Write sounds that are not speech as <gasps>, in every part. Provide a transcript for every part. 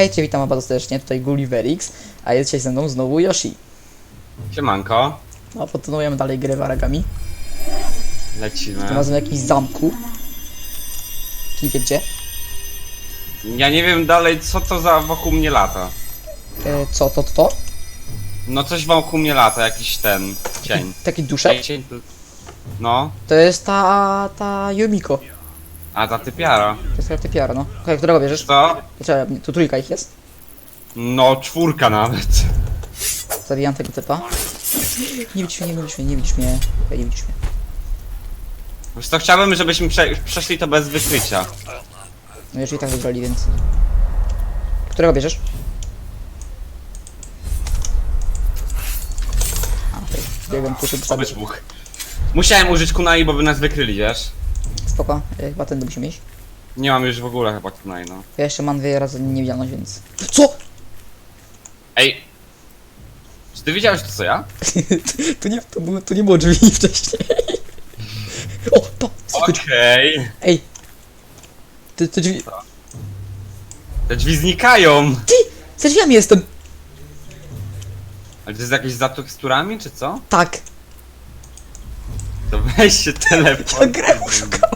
Hejcie, witam bardzo serdecznie, tutaj Gulliverix, a jest dzisiaj ze mną znowu Yoshi. Siemanko, No, kontynuujemy dalej grę w Aragami, tym lecimy. razem w jakimś zamku. Wie gdzie? Ja nie wiem dalej co to za wokół mnie lata. E, co, to, to, to? No coś wokół mnie lata, jakiś ten cień. Taki duszek? Cień tu- No, To jest ta, ta Yumiko. A ta typiara. To jest ta typiara, no. Okej, którego bierzesz? Co? Czekaj, tu trójka ich jest. No czwórka nawet. Zabijam tego typa. Nie widzisz mnie, nie widzisz mnie, nie widzisz mnie. Okej, nie widzisz mnie. Wiesz co, chciałbym żebyśmy prze przeszli to bez wykrycia. No jeżeli tak wygrali, więc... Którego bierzesz? A, okej. Biegłem tu, żeby zabić. Musiałem użyć kunai, bo by nas wykryli, wiesz? Spoko, e, chyba ten musimy iść. Nie mam już w ogóle chyba kunai, no. Ja jeszcze mam dwie razy niewidzialność, więc... Co? Ej! Czy ty widziałeś to co ja? <laughs> to, nie, to, było, to nie było drzwi <laughs> wcześniej. O, to! Okej. Ej! Te, te drzwi... Te drzwi znikają! Ty! Za drzwiami jestem! Ale to jest jakieś za teksturami, czy co? Tak! To weź się Ja telefon. grę oszukałem!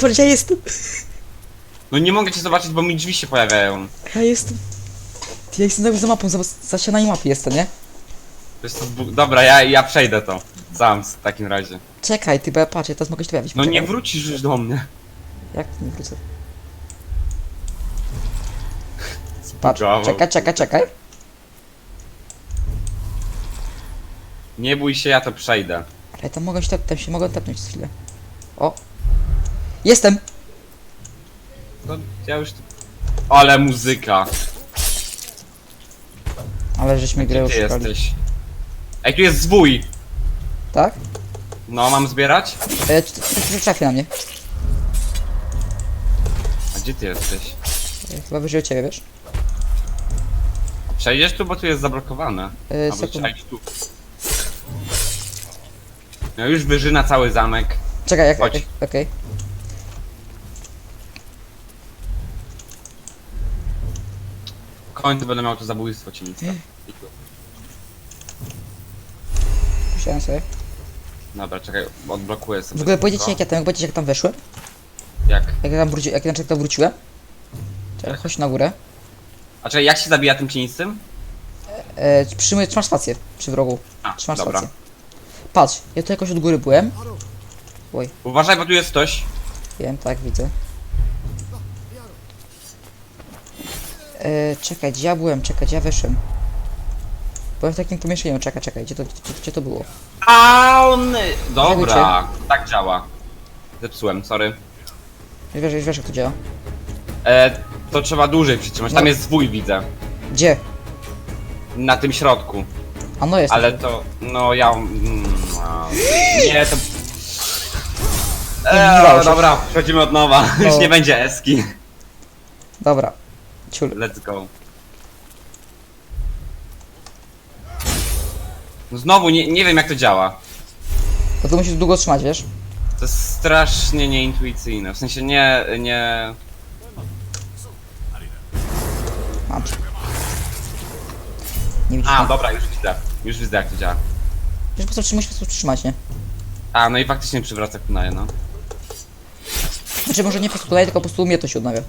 Patrz, ja jestem! No nie mogę cię zobaczyć, bo mi drzwi się pojawiają. Ja jestem... Ja jestem za, za mapą, za, za ścianami mapy jestem, nie? To jest to zbu- Dobra, ja, ja przejdę to. Sam w takim razie. Czekaj, ty, bo ja patrzę, teraz mogę się pojawić. No nie Poczekaj. wrócisz już do mnie. Jak nie wrócę? Patrz, Zbugował. czekaj, czekaj, czekaj. Nie bój się, ja to przejdę. Ale tam mogę się, tep- tam się mogę tepnąć z chwilę. O! Jestem! No, ja już... tu- Ale muzyka. Ale żeśmy grę Gdzie ty oszukali. jesteś? Ej, tu jest zwój! Tak? No, mam zbierać? E, Trafi na mnie. A gdzie ty jesteś? E, chyba wyżej od ciebie, wiesz? Przejdziesz tu, bo tu jest zablokowane. E, Albo sekund. trzeba iść tu. No już wyżyna cały zamek. Czekaj, jak, Chodź. okej. okej. Końcu będę miał to zabójstwo cieliste. Puściłem sobie. Dobra, czekaj, odblokuję sobie. W ogóle tylko. powiedzieć jak ja tam, jak powiedzieć jak tam weszłem? Jak? Jak ja tam wróci, jak, znaczy, jak tam wróciłem? Czekaj, chodź na górę. A czekaj, jak się zabija tym cienistym? E, przyjmuję, trzymasz spację przy wrogu. A, Trzymasz dobra. spację. Patrz, ja tu jakoś od góry byłem. Uważaj, bo tu jest ktoś. Wiem, tak, widzę. E, czekaj, gdzie ja byłem? Czekaj, gdzie ja weszłem? Byłem w takim pomieszczeniu, czekaj, czekaj, gdzie to, gdzie, gdzie to było? A on... Dobra, tak działa. Zepsułem, sorry. Już wiesz, już wiesz jak to działa. E, to trzeba dłużej przytrzymać. Tam No. jest zwój, widzę. Gdzie? Na tym środku. A no jest. Ale to... No ja... Mm, a, nie, to... E, się. dobra, przechodzimy od nowa. <laughs> No. Już nie będzie eski. Dobra. Ciul. Let's go. No Znowu, nie, nie wiem jak to działa. To tu musisz długo trzymać, wiesz? To jest strasznie nieintuicyjne. W sensie nie... nie... Mam. Nie widzisz A, mnie? dobra, już widzę. Już widzę jak to działa. Wiesz, po prostu musisz po prostu trzymać, nie? A, no i faktycznie przywraca kunaje, no. Znaczy może nie po prostu tutaj, tylko po prostu mnie to się odnawia.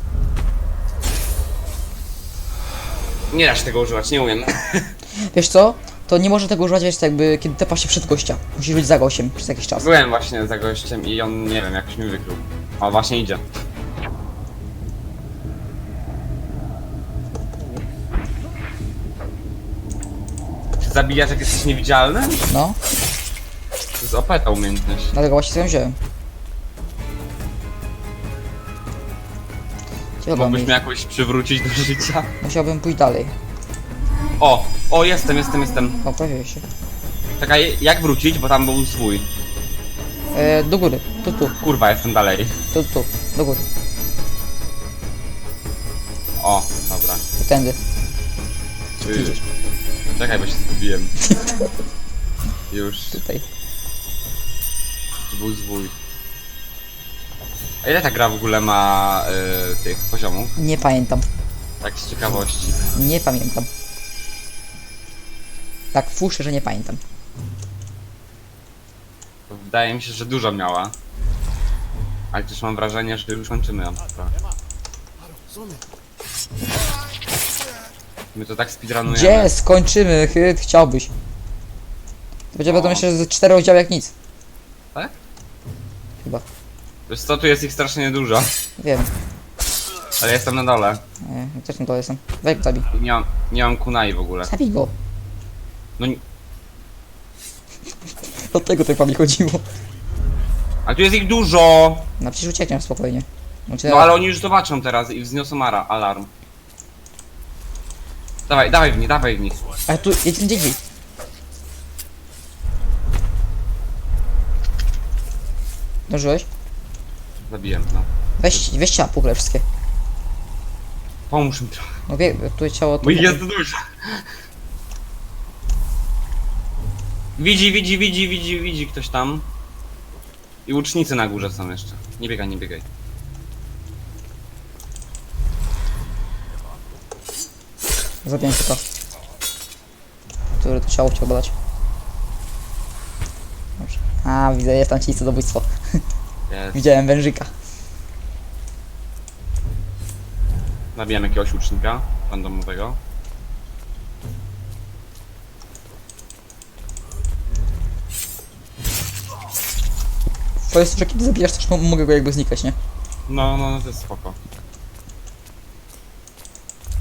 Nie da się tego używać, nie umiem. <laughs> Wiesz co? To nie może tego używać, wiesz, jakby kiedy tepa się przed gościa. Musisz być za gościem przez jakiś czas. Byłem właśnie za gościem i on, nie wiem, jakoś mi wykrył. O, właśnie idzie. Czy zabijasz jak jesteś niewidzialny? No, To jest OP ta umiejętność. dlatego właśnie sobie wziąłem. Chciałbym, Mógłbyś mnie jakoś przywrócić do życia? Musiałbym pójść dalej. O! O, jestem, jestem, jestem. O, pojawił się. Czekaj, jak wrócić, bo tam był swój. E, do góry. Tu, tu, Kurwa, jestem dalej. tu, tu. Do góry. O, dobra. Tu tędy. Gdzie ty Yy. idziesz? Czekaj, bo się zgubiłem. <laughs> Już, Tutaj. to był zwój. Ile ta gra w ogóle ma y, tych poziomów? Nie pamiętam. Tak z ciekawości. Nie pamiętam. Tak fuszę, że nie pamiętam. Wydaje mi się, że dużo miała. Ale też mam wrażenie, że już kończymy ją. My to tak speedrunujemy. Gdzie? Skończymy, chyt, chciałbyś. To będzie wiadomo jeszcze z cztery oddziały jak nic. Tak? Chyba. Wiesz co, tu jest ich strasznie dużo. Wiem. Ale jestem na dole. Nie, ja też na dole jestem. Weź go zabij. I Nie mam, nie mam kunai w ogóle. Zabij go. No, nie- <laughs> Do tego tylko mi chodziło. ale tu jest ich dużo! No przecież uciekniesz spokojnie. Znaczy, No ale oni już zobaczą teraz i wzniosą ara, alarm. Dawaj, dawaj w nich, dawaj w nich. Ale tu jedź gdzie indziej. Dążyłeś? Zabiłem, no. Weź, weź ciała pukle wszystkie. Pomóż mi trochę. No wie, tu ciało... Bo ich jest dużo. Widzi, widzi, widzi, widzi, widzi ktoś tam. I łucznicy na górze są jeszcze. Nie biegaj, nie biegaj. Zabiłem tylko. Który to ciało chciał badać. Dobrze. A, widzę, jest tam ci zabójstwo. <laughs> Jest. Widziałem wężyka. Zabijam jakiegoś łucznika randomowego. To jest, że kiedy zabijasz też mo- mogę go jakby znikać, nie? No, no, no to jest spoko.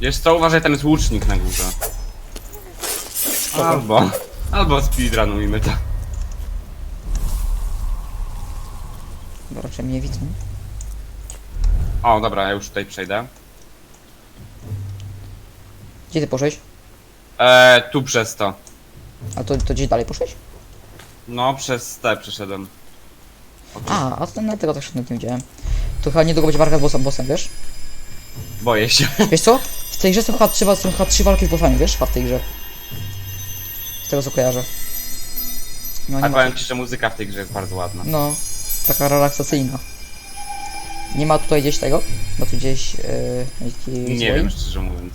Wiesz co, uważaj, tam jest łucznik na górze. Albo, albo speedrunujmy to. Raczej mnie widzą. O, dobra, ja już tutaj przejdę. Gdzie ty poszłeś? Eee, tu przez to. A to, to gdzieś dalej poszłeś? No, przez te przeszedłem. O, tu. A, a to na tego też nie widziałem. To chyba niedługo będzie walka z bossem, bossem, wiesz? Boję się. <laughs> Wiesz co? W tej grze są chyba trzy, wa- są chyba trzy walki z bossami, wiesz? Chyba w tej grze. Z tego co kojarzę. No, A nie ma, powiem ci, że muzyka w tej grze jest bardzo ładna. no taka relaksacyjna. Nie ma tutaj gdzieś tego? Bo tu gdzieś yy, jakiś Nie wiem, szczerze mówiąc.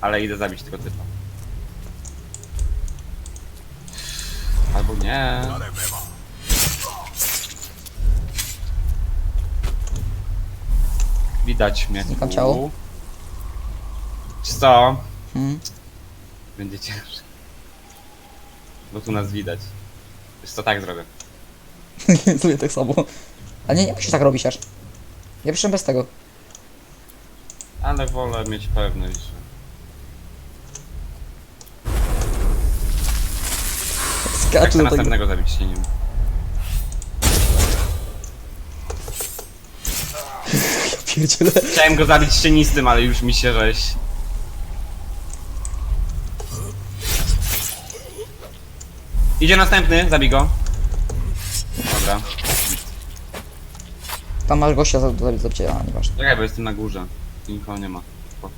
Ale idę zabić tego typa. Albo nie. Widać mnie. Znikam ciało. Co? Hmm. Będzie ciężko. Bo tu nas widać. Wiesz co, tak zrobię. <laughs> Sobie tak samo. A nie, nie musisz tak robić aż. Ja przyszedłem bez tego. Ale wolę mieć pewność, że... Jak Skaczę chcę do tego. następnego zabić się nim. <laughs> Pierdziele. Chciałem go zabić cienistym, ale już mi się żeś. Idzie następny, zabij go. Tam masz gościa za- do zabicia, a nieważne. Czekaj, bo jestem na górze. Tu Nikogo nie ma. Spoko.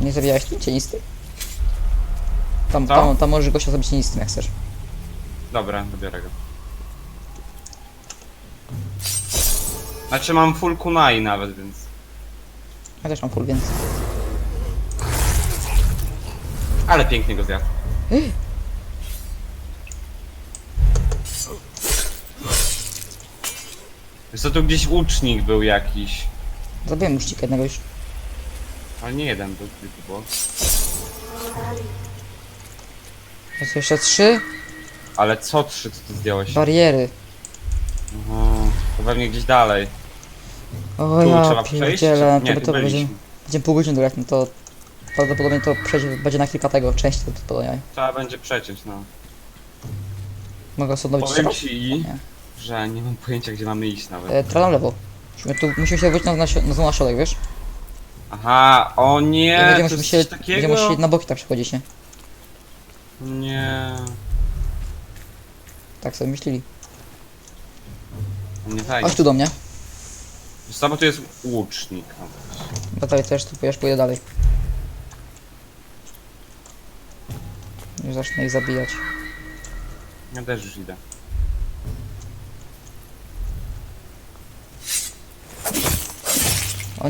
Nie zabijałeś tym cienisty? Tam, Co? tam, tam możesz gościa zabić cienistym jak chcesz. Dobra, dobiorę go. Znaczy mam full kunai nawet, więc... Ja też mam full, więc... Ale pięknie go zjadł. <gasps> Wiesz co, tu gdzieś łucznik był jakiś. Zabiłem muszcika jednego już. Ale nie jeden to było. Jest jeszcze trzy Ale co trzy, co ty zdjąłeś? bariery. Aha, to pewnie gdzieś dalej. O Tu ja trzeba przejść? pierdzielę, czy- to, Nie, to tu będzie, byliśmy. będziemy pół godziny grać, no to prawdopodobnie to przejdzie, będzie na kilka tego części to podania. Trzeba będzie przeciąć, no. Mogę sobie odnowić Powiem ci, Nie. Że nie mam pojęcia, gdzie mamy iść nawet. E, na lewo. Musimy, tu, musimy się wrócić na, na, na, na środek, wiesz? Aha, o nie, będziemy to jest się, coś będziemy takiego? musieli na boki tak przechodzić, nie? Nie, Tak sobie myśleli. nie fajnie. Chodź tu do mnie. Bo tu jest łucznik. Bo tutaj też tu pójdziesz, pójdę dalej. Już zacznę ich zabijać. Ja też już idę.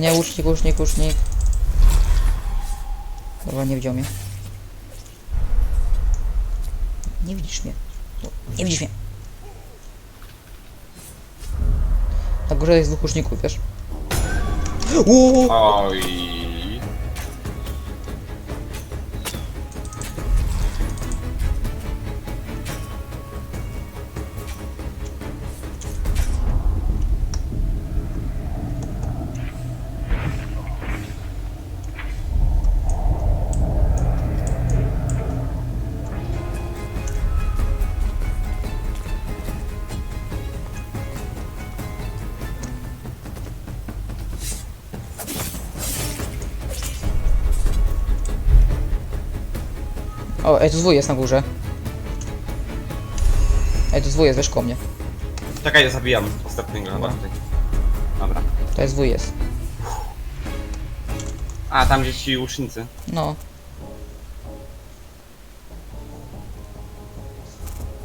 Nie, łucznik, łucznik, łucznik. Dobra, nie widział mnie. Nie widzisz mnie. Nie widzisz mnie. Na górze jest dwóch łuczników, wiesz? Uuu! Oj. O, ej, tu zwój jest na górze. Ej, tu zwój jest, wiesz, koło mnie. Czekaj, ja zabijam ostatniego chyba tutaj. Dobra. To jest zwój jest. A, tam gdzieś ci łucznicy. No.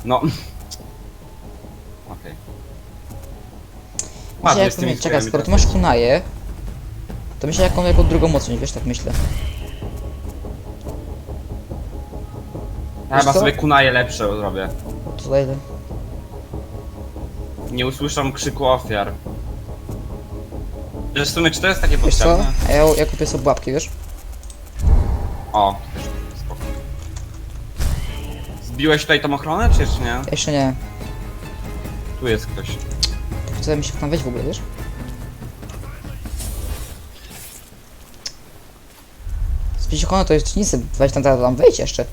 No. Okej. Myślę, Ładnie jak z tymi czekaj, skoro ty masz kunaję, to myślę jaką jako drugą mocność, wiesz, tak myślę. Ja chyba co? sobie kunaje lepsze zrobię. To zajdę. Nie usłyszą krzyku ofiar. Wiesz, w sumie, czy to jest takie Wiesz co? potrzebne? A ja, ja kupię sobie łapki, wiesz? O, też spoko. Zbiłeś tutaj tą ochronę, czy jeszcze nie? Jeszcze nie. Tu jest ktoś. Chcę mi się tam wejść w ogóle, wiesz? Z pięciokona to jest nic, weź tam, tam, tam wejdź jeszcze.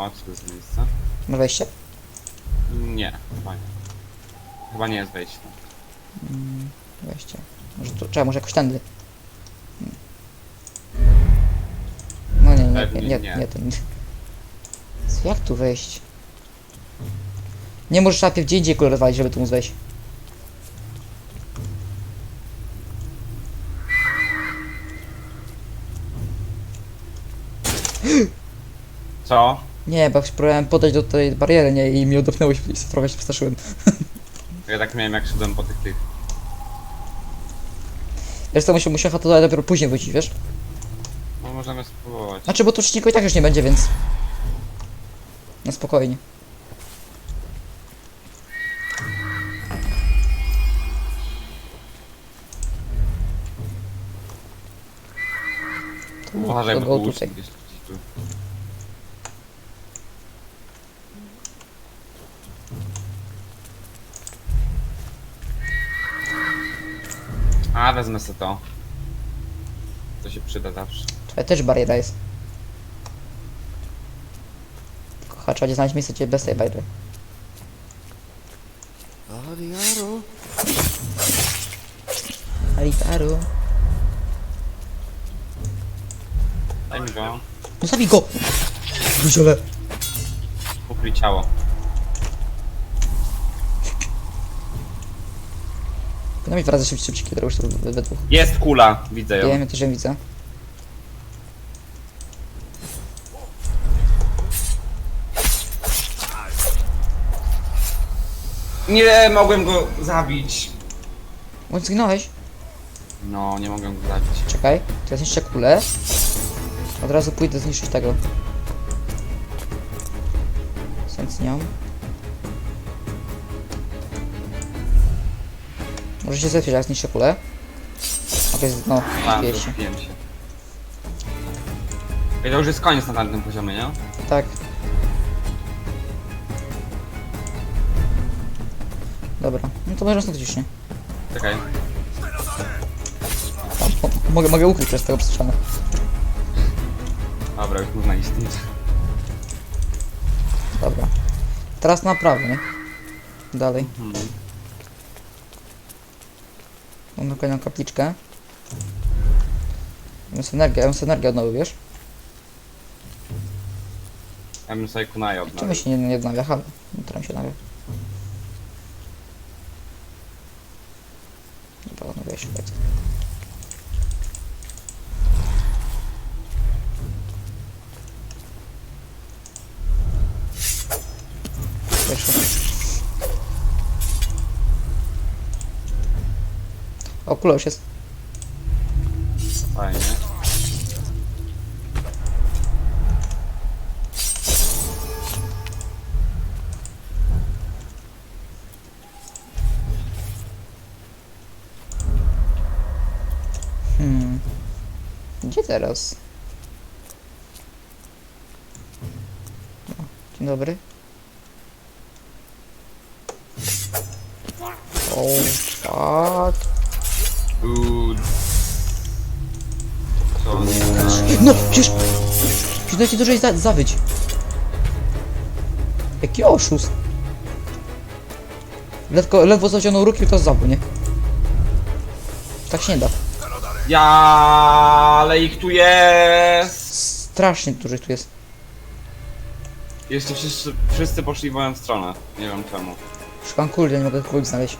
O, co to jest miejsce? Ma wejście? Nie, chyba nie. Chyba nie jest wejście. Wejście. Może tu, trzeba, może jakoś tędy. Hmm. No nie, nie, nie, nie, nie. nie, tędy. <laughs> Co, Jak tu wejść? Nie możesz najpierw gdzie indziej kolorować, żeby tu móc wejść. Co? Nie, bo próbowałem podejść do tej bariery, nie, i mi odepnęło się i trochę się przestraszyłem. Ja tak miałem jak szedłem po tych tych. Wiesz co, musiał, musiał to dopiero później wrócić, wiesz? No możemy spróbować. Znaczy, bo tu i tak już nie będzie, więc... No spokojnie. Uważaj, bo tu tutaj. Wezmę sobie to. To się przyda zawsze. Tutaj też bariera jest. Tylko chyba trzeba będzie znaleźć miejsce, gdzie bez tej bariery. Ariaro. Alitaru. Daj mi go. No zabij go! Gruziole. Ukryj ciało. Powinno mieć wrazy szybciej, szybciej, już tu we, we dwóch. Jest kula, widzę ją. Wiem, ja też ją widzę. Nie mogłem go zabić. O, zginąłeś? No, nie mogłem go zabić. Czekaj, to ja zniszczę kulę. Od razu pójdę zniszczyć tego. Sąc nią. Może się zepsuć, jak zniszczę kulę. Okej, z- no, A, zbiję się. zabiłem się. Ej, to już jest koniec na tamtym poziomie, nie? Tak. Dobra, no to może stąd już nie. Czekaj. Tam, mo- mogę, mogę ukryć przez tego przestrzału. Dobra, już można stąd. Dobra. Teraz na prawo, nie? Dalej. Mhm. Mamy kolejną kapliczkę. Ja sobie energię, ja sobie energię odnowił, wiesz? Ja bym sobie kunaję Czemu się nie, nie odnawia? Halo, teraz się odnawia. Dobra, odnawia się bardzo. Pierwszy. O, kula już jest. Fajnie. Hmm. Gdzie teraz? O, dzień dobry. O, fuck. Uuu. Co? No, przecież... Przecież dajcie dużo za zawyć. Jaki oszust. Ledwo, ledwo zaciągnął ruki, to zabił, nie? Tak się nie da. Ja, ale ich tu jest! Strasznie dużo ich tu jest. Jeszcze wszyscy, wszyscy poszli w moją stronę. Nie wiem czemu. Szukam kurde, nie mogę kogoś znaleźć.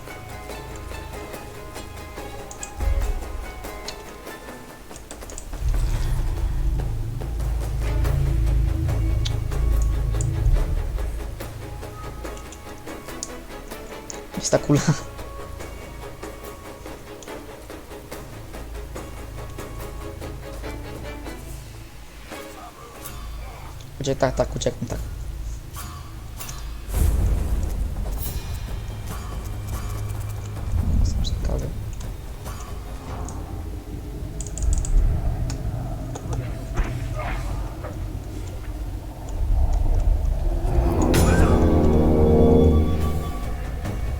Jest ta kula. Uciek, tak, tak, ucieknę, tak.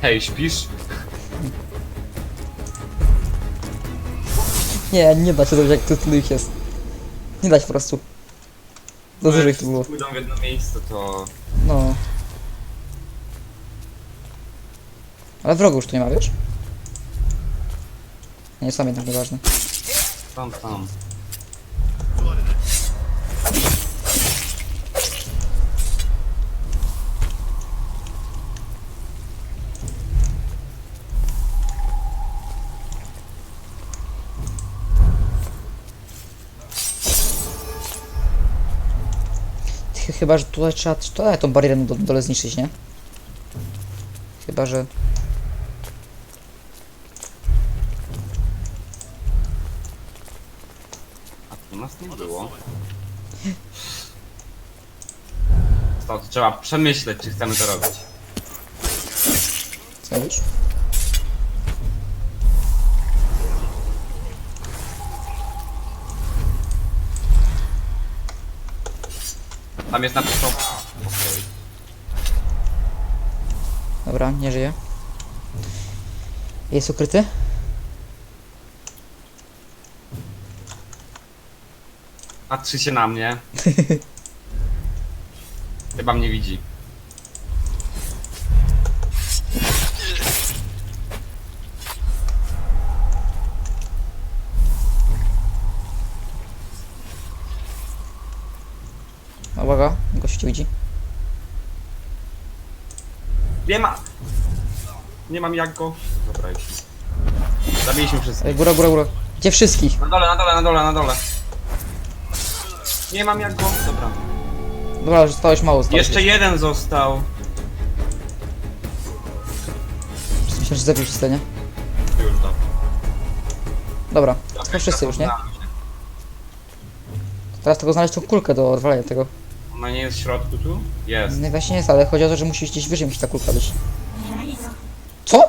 Hej, śpisz? Nie, nie da się zrobić jak tu tylu ich jest. Nie da się po prostu. Za dużo ich tu było. Pójdą w jedno miejsce, to... No. Ale wrogu już tu nie ma, wiesz? Nie, sam jednak nieważne. Tam, tam. Chyba, że tutaj trzeba tutaj tą barierę na do, dole zniszczyć, nie? Chyba, że... A tu nas nie było. To, to trzeba przemyśleć, czy chcemy to robić. Co? Tam jest napisał... Okej. Dobra, nie żyje. Jest ukryty? Patrzy się na mnie. <laughs> Chyba mnie widzi. Uwaga, gościu cię widzi. Nie ma! Nie mam jak go. Dobra, już. Zabiliśmy wszystkich. Ej, góra, góra, góra. Gdzie wszystkich? Na dole, na dole, na dole, na dole. Nie mam jak go. Dobra. Dobra, że stałeś mało. Stałeś Jeszcze jeden został. Myślę, że zabił wszyscy, nie? Już dobra. Dobra, to wszyscy już, nie? Teraz tylko znaleźć tą kulkę do odwalenia tego. Ona nie jest w środku tu? Jest. Nie właśnie jest, ale chodzi o to, że musi gdzieś wyżej musi ta kulka być. Co?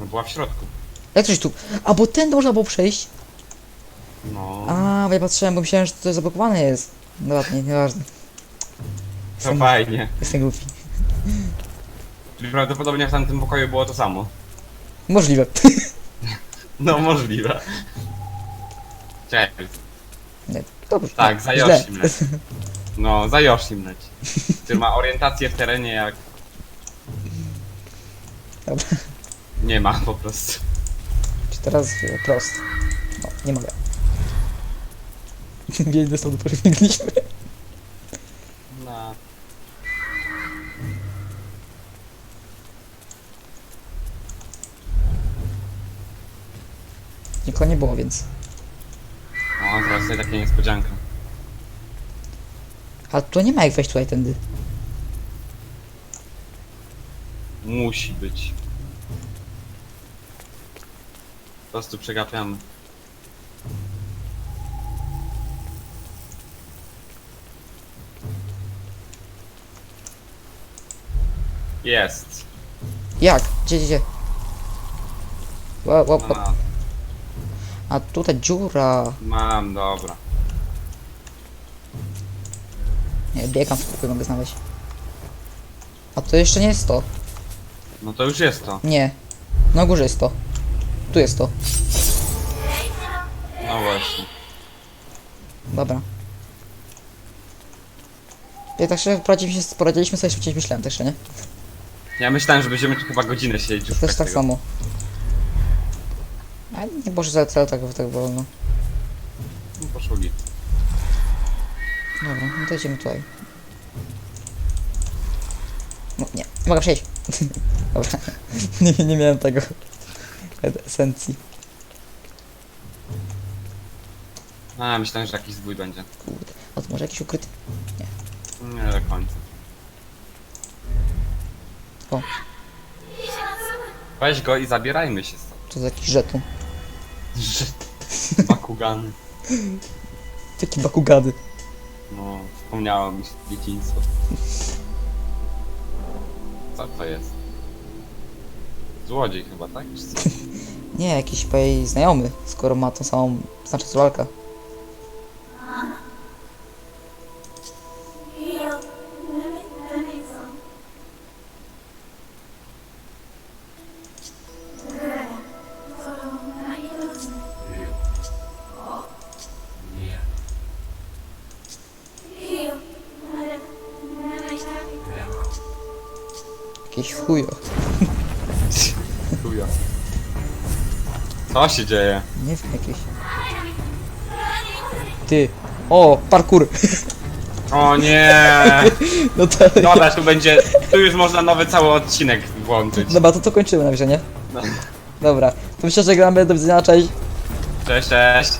No była w środku. Jak coś tu? A bo ten można było przejść. No. A, bo ja patrzyłem, bo myślałem, że to zablokowane jest. No ładnie, nieważne. To fajnie. Jestem głupi. Czyli prawdopodobnie w tamtym pokoju było to samo. Możliwe. <laughs> No możliwe. Cześć. Nie, dobrze. Tak, za Źle. Yoshim. No, za Yoshim leci. Który ma orientację w terenie jak... Dobra. Nie ma po prostu. Czy teraz e, prost? No, nie mogę. <laughs> Biegł do sądu, pobiegliśmy. Na... Nikogo nie było, więc. No, teraz tutaj taka niespodzianka. Ale tu nie ma jak wejść tutaj tędy. Musi być. Po prostu przegapiamy. Jest. Jak? Gdzie, gdzie, gdzie? Ła, ła, ła. A, A tutaj dziura. mam, dobra. Nie, biegam spokój, mogę znaleźć. A to jeszcze nie jest to. No to już jest to. Nie. Na górze jest to. Tu jest to. No właśnie. Dobra. Ja tak szczerze poradziliśmy, poradziliśmy sobie szybciej niż myślałem też, nie? Ja myślałem, że będziemy tu chyba godzinę siedzieć już Też tak tego. samo. A nie boże za cel tak, tak wolno. Dobra, no to idziemy tutaj. No nie, mogę przejść. <laughs> Dobra. <laughs> nie, nie miałem tego. Esencji. A, myślałem, że jakiś zbój będzie. Kurde. A to może jakiś ukryty? Nie do końca. O. Weź go i zabierajmy się stąd. To za jakiś żeton. <laughs> Bakugany. Taki bakugady. No, wspomniało mi się dzieciństwo. Co to jest? Złodziej chyba, tak? Czy co? <laughs> Nie, jakiś jej znajomy, skoro ma tą samą znaczy lalka. Jakiś chujo. Chuja. Co się dzieje? Nie wiem, jakiś. Ty. O, parkour. O nie! <laughs> No to... Dobra, tu będzie. Tu już można nowy cały odcinek włączyć. Dobra, to to kończymy na razie, nie? No. Dobra, to myślę, że gramy do widzenia, cześć. Cześć, cześć.